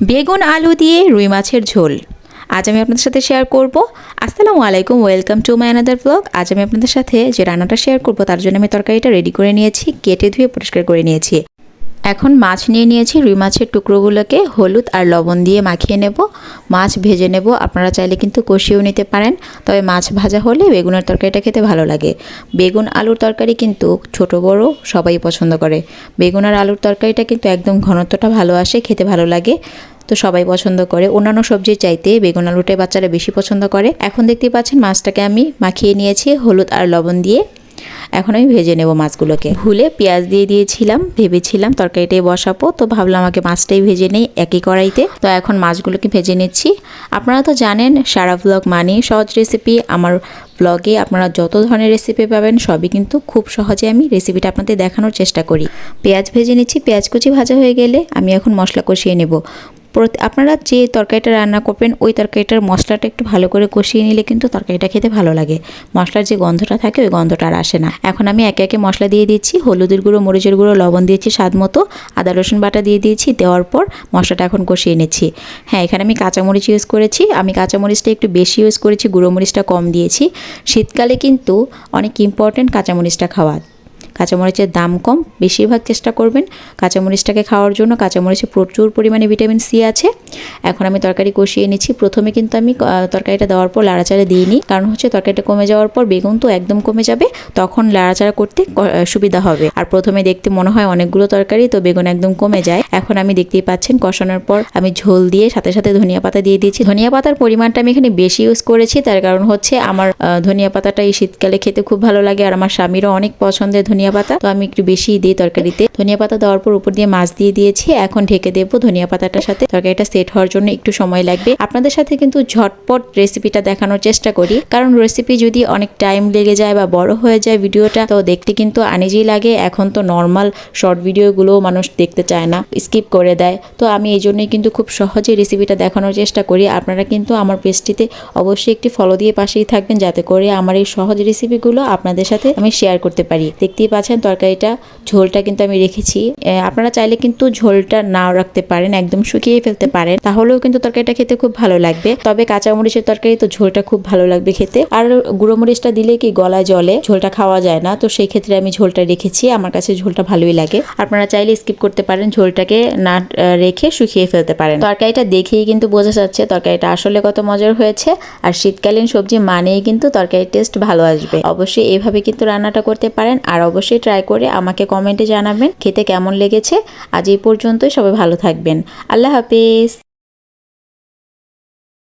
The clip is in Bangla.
বেগুন আলু দিয়ে রুই মাছের ঝোল। আজ আমি আপনাদের সাথে শেয়ার করব। আসসালামু আলাইকুম welcome to my another blog আজ আমি আপনাদের সাথে যে রান্নাটা শেয়ার করব, তার জন্য আমি তরকারিটা রেডি করে নিয়েছি, কেটে ধুয়ে পরিষ্কার করে নিয়েছি। এখন মাছ নিয়ে নিয়েছি, রুই মাছের টুকরোগুলোকে হলুদ আর লবণ দিয়ে মাখিয়ে নেব। মাছ ভেজে নেব, আপনারা চাইলে কিন্তু কষিয়েও নিতে পারেন। তবে মাছ ভাজা হলে বেগুনের তরকারিটা খেতে ভালো লাগে। বেগুন আলুর তরকারি কিন্তু ছোট, বড় সবাই পছন্দ করে। বেগুন আর আলুর তরকারিটা কিন্তু একদম ঘনত্বটা ভালো আসে, খেতে ভালো লাগে। তো সবাই পছন্দ করে। অন্যান্য সবজির চাইতে বেগুন আলুটাই বাচ্চারা বেশি পছন্দ করে। এখন দেখতে পাচ্ছেন মাছটাকে আমি মাখিয়ে নিয়েছি, হলুদ আর লবণ দিয়ে। এখন আমি ভেজে নেব মাছগুলোকে। ভুলে পেঁয়াজ দিয়ে দিয়েছিলাম, ভেবেছিলাম তরকারিটাই বসাবো, তো ভাবলাম আমাকে মাছটাই ভেজে নেই একই কড়াইতে। তো এখন মাছগুলোকে ভেজে নিচ্ছি। আপনারা তো জানেন, সারা ব্লগ মানে সহজ রেসিপি আমার ব্লগে আপনারা যত ধরনের রেসিপি পাবেন, সবই কিন্তু খুব সহজে আমি রেসিপিটা আপনাদের দেখানোর চেষ্টা করি। পেঁয়াজ ভেজে নিচ্ছি, পেঁয়াজ কুচি ভাজা হয়ে গেলে আমি এখন মশলা কষিয়ে নেব। আপনারা যে তরকারিটা রান্না করবেন, ওই তরকারিটার মশলাটা একটু ভালো করে কষিয়ে নিলে কিন্তু তরকারিটা খেতে ভালো লাগে। মশলার যে গন্ধটা থাকে, ওই গন্ধটা আর আসে না। এখন আমি একে একে মশলা দিয়ে দিচ্ছি। হলুদের গুঁড়ো, মরিচের গুঁড়ো, লবণ দিয়েছি স্বাদ মতো। আদা, রসুন বাটা দিয়ে দিয়েছি। দেওয়ার পর মশলাটা এখন কষিয়ে নিচ্ছি। হ্যাঁ এখানে আমি কাঁচামরিচ ইউজ করেছি। আমি কাঁচামরিচটা একটু বেশি ইউজ করেছি, গুঁড়ো মরিচটা কম দিয়েছি। শীতকালে কিন্তু অনেক ইম্পর্ট্যান্ট কাঁচামরিচটা খাওয়া। কাঁচামরিচের দাম কম, বেশিরভাগ চেষ্টা করবেন কাঁচামরিচটাকে খাওয়ার জন্য। কাঁচামরিচে প্রচুর পরিমাণে ভিটামিন সি আছে। এখন আমি তরকারি কষিয়ে নিচ্ছি। প্রথমে কিন্তু আমি তরকারিটা দেওয়ার পর লাড়াচাড়া দিইনি। কারণ হচ্ছে তরকারিটা কমে যাওয়ার পর বেগুন তো একদম কমে যাবে। তখন লাড়াচাড়া করতে সুবিধা হবে। আর প্রথমে দেখতে মনে হয় অনেকগুলো তরকারি, তো বেগুন একদম কমে যায়। এখন আমি দেখতেই পাচ্ছেন কষানোর পর আমি ঝোল দিয়ে সাথে সাথে ধনিয়া পাতা দিয়ে দিয়েছি। ধনিয়া পাতার পরিমাণটা আমি এখানে বেশি ইউজ করেছি। তার কারণ হচ্ছে আমার ধনিয়া পাতাটা এই শীতকালে খেতে খুব ভালো লাগে। আর আমার স্বামীরও অনেক পছন্দের ধনিয়া পাতা। তো আমি একটু বেশি দিই তরকারিতে ধনিয়া পাতা দেওয়ার পর উপর দিয়ে মাছ দিয়ে দিয়েছি। এখন ঢেকে দেবো ধনিয়া পাতাটার সাথে। তরকারিটা সেট হওয়ার জন্য একটু সময় লাগবে। আপনাদের সাথে কিন্তু ঝটপট রেসিপিটা দেখানোর চেষ্টা করি। কারণ রেসিপি যদি অনেক টাইম লেগে যায় বা বড় হয়ে যায় ভিডিওটা, তো দেখতে কিন্তু আনিজেই লাগে। এখন তো নর্মাল শর্ট ভিডিওগুলো মানুষ দেখতে চায় না, স্কিপ করে দেয়। তো আমি এই জন্যই কিন্তু খুব সহজে রেসিপিটা দেখানোর চেষ্টা করি। আপনারা কিন্তু আমার পেজটিতে অবশ্যই একটি ফলো দিয়ে পাশেই থাকবেন, যাতে করে আমার এই সহজ রেসিপিগুলো আপনাদের সাথে আমি শেয়ার করতে পারি। দেখতেই পাচ্ছেন তরকারিটা, ঝোলটা কিন্তু আমি রেখেছি। আপনারা চাইলে কিন্তু ঝোলটা নাও রাখতে পারেন, একদম শুকিয়ে ফেলতে পারেন। তাহলেও কিন্তু তরকারিটা খেতে খুব ভালো লাগবে। তবে কাঁচামরিচের তরকারি তো ঝোলটা খুব ভালো লাগবে খেতে। আর গুঁড়ো মরিচটা দিলে কি গলায় জলে ঝোলটা খাওয়া যায় না। তো সেই ক্ষেত্রে আমি ঝোলটা রেখেছি, আমার কাছে ঝোলটা ভালোই লাগে। আপনারা চাইলে স্কিপ করতে পারেন, ঝোলটাকে না রেখে শুকিয়ে ফেলতে পারেন। তরকারিটা দেখেই কিন্তু বোঝা যাচ্ছে তরকারিটা আসলে কত মজার হয়েছে। আর শীতকালীন সবজি মানেই কিন্তু তরকারির টেস্ট ভালো আসবে। অবশ্যই এইভাবে কিন্তু রান্নাটা করতে পারেন। আর অবশ্যই ট্রাই করে আমাকে কমেন্টে জানাবেন, খেতে কেমন লেগেছে? আজ এই পর্যন্তই, সবাই ভালো থাকবেন। আল্লাহ হাফিজ।